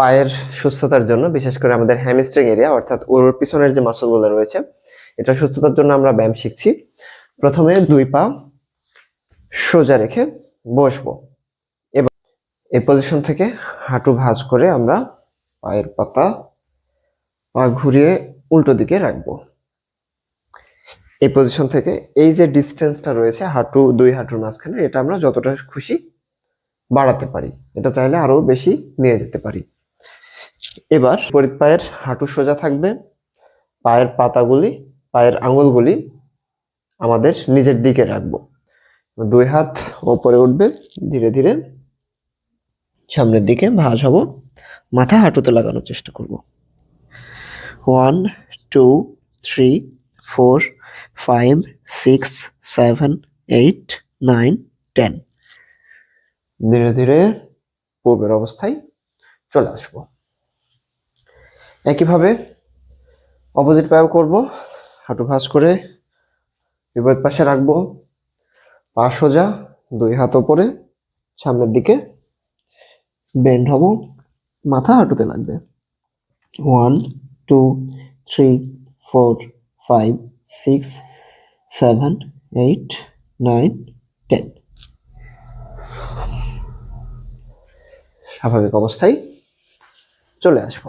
পায়ের সুস্থতার জন্য, বিশেষ করে আমাদের হ্যামস্ট্রিং এরিয়া অর্থাৎ ওর পিছনের যে মাসলগুলো রয়েছে, এটা সুস্থতার জন্য আমরা ব্যায়াম শিখছি। প্রথমে দুই পা সোজা রেখে বসবো। এবার এই পজিশন থেকে হাঁটু ভাঁজ করে আমরা পায়ের পাতা পা ঘুরিয়ে উল্টো দিকে রাখব। এই পজিশন থেকে এই যে ডিস্টেন্সটা রয়েছে, হাঁটু, দুই হাঁটুর মাঝখানে, এটা আমরা যতটা খুশি বাড়াতে পারি। এটা চাইলে আরও বেশি নিয়ে যেতে পারি। এবার বিপরীত পায়ের হাঁটু সোজা থাকবে, পায়ের পাতাগুলি, পায়ের আঙুলগুলি আমাদের নিজের দিকে রাখব। দুই হাত ওপরে উঠবে, ধীরে ধীরে সামনের দিকে ভাঁজ হব, মাথা হাঁটুতে লাগানোর চেষ্টা করব। One, two, three, four, five, six, seven, eight, nine, ten. ধীরে ধীরে পূর্বের অবস্থায় চলে আসব। একইভাবে অপোজিট পায়েও করব, হাঁটু ভাঁজ করে বিপরীত পাশে রাখব, পা সোজা, দুই হাত ওপরে, সামনের দিকে বেন্ড হব, মাথা হাঁটুতে লাগবে। One two three four five six seven eight nine ten স্বাভাবিক অবস্থায় চলে আসব।